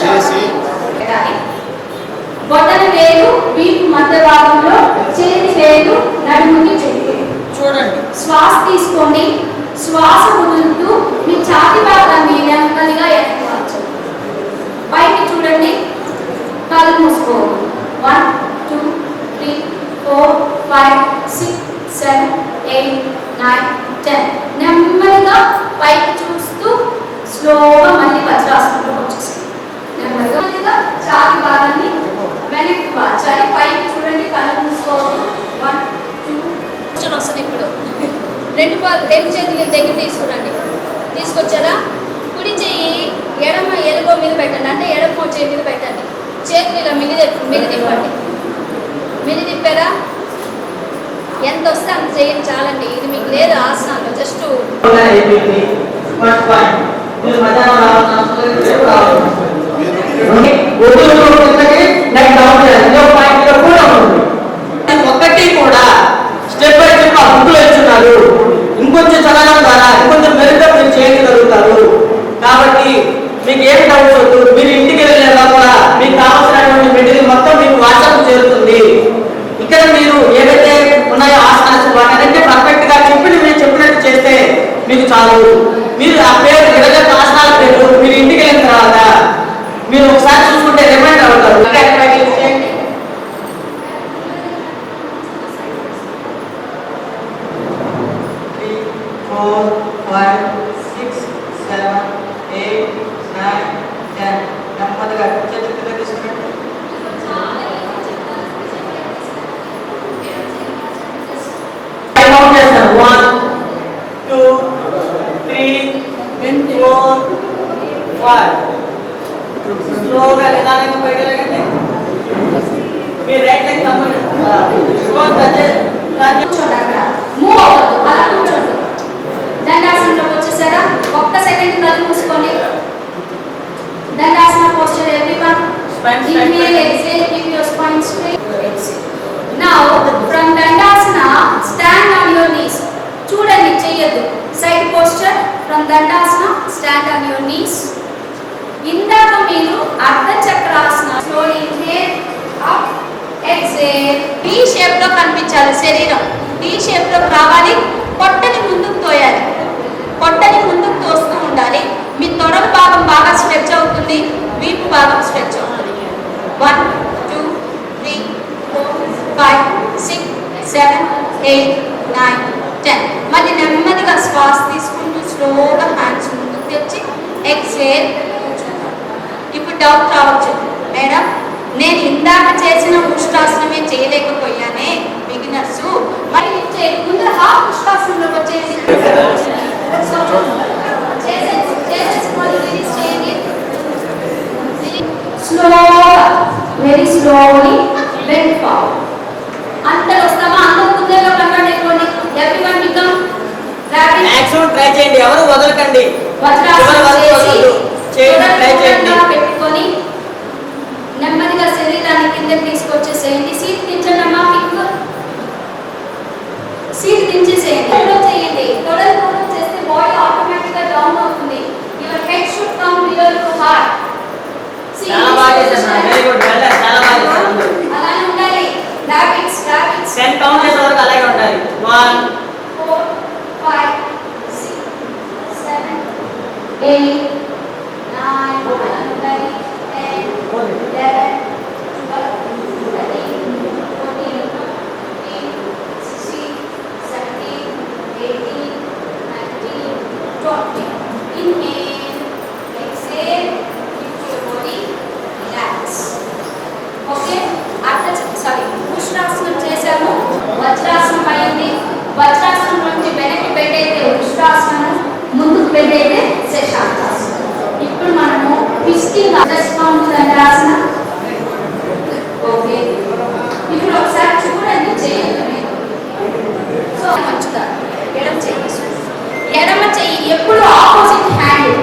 చేసి బొట్టన వేలు వీపు మధ్య భాగంలో చేతి వేలు నడుముకి చెట్టు చూడండి. శ్వాస తీసుకోండి. శ్వాస వదులుతూ మీ ఛాతి భాగాన్ని నెమ్మదిగా ఎత్తుకోవచ్చు పైకి చూడండి. కళ్ళు మూసుకోండి. One two three four five six seven eight nine ten. నెమ్మదిగా పైకి చూస్తూ స్లోగా మళ్ళీ వజ్రాసనంలో వచ్చేసి నెమ్మదిగా నెమ్మదిగా ఛాతి భాగాన్ని వెనక్కి మార్చాలి. పైకి చూడండి కళ్ళు మూసుకోవద్దు వన్ టూ వస్తుంది ఇప్పుడు. రెండు పా- రెండు చేతులు దగ్గర తీసుకురండి. తీసుకొచ్చారా? కుడి చెయ్యి ఎడమ ఎలుగో మీద పెట్టండి. అంటే ఎడమ చేయి మీద పెట్టండి. చేతులు ఇలా మిగిలి మిగి తిప్పండి. మిగి తిప్పారా? ఎంత వస్తే అంత చేయండి. చాలండి. ఇది మీకు లేదు ఆసనాలు. జస్ట్ మీరు పాయింట్ కూడా ఒక్కటి కూడా స్టెప్ బై స్టెప్ ఆ ఇంకొంచెం చదవడం ద్వారా ఇంకొంచెం మెరుగ్గా మీరు చేయగలుగుతారు. కాబట్టి మీకు ఏం డౌట్స్ వద్దు మీరు four five six seven eight nine ten నెమ్మదిగా చేతులు కింద తీసుకురండి ఫైవ్ కౌంట్ చేస్తాను one two three four five స్లోగా నిదానంగా పైకి లేకండి మీరు రైట్ లెగ్ తప్పండి. ఒక్క సెకండ్ కళ్ళు మూసుకోండి. Dandasana posture everyone inhale exhale keep your spine straight. Exhale now from dandasana stand on your knees. చూడండి చెయ్యొద్దు. Side posture from dandasana stand on your knees ఇందాక మీరు ardha chakrasana slowly inhale up exhale T షేప్లో కనిపించాలి శరీరం. Tea షేప్లో రావాలి పొట్టని ముందుకు తోయాలి. పొట్టని ముందుకు తోస్తూ ఉండాలి. మీ తొడల భాగం బాగా స్ట్రెచ్ అవుతుంది. వీపు భాగం స్ట్రెచ్ అవుతుంది. One two three four five six seven eight nine ten మళ్ళీ నెమ్మదిగా శ్వాస తీసుకుంటూ స్లోగా హ్యాండ్స్ ముందుకు తెచ్చి ఎక్సేల్ ఇప్పుడు డౌట్ రావచ్చు. మేడం నేను ఇందాక చేసిన ఉష్టాసనమే చేయలేకపోయానే బిగినర్స్. మరి ముందు ముందర హాఫ్ ఉష్టాసనంలోకి వచ్చేసి సో, చేసేసి చేసేసి మళ్ళీ రిలీజ్ చేయండి స్లోగా స్లోలీ బెండ్ ఫార్వర్డ్ అందరు వస్తామా? అందరు కుందేలో కంటే ఎక్కువండి every one become rapid maximum try చేయండి. ఎవరు వదలకండి. ట్రై చేయండి. eight, nine, 10, 11, ఎప్పుడు ఆపోజిట్ హ్యాండ్.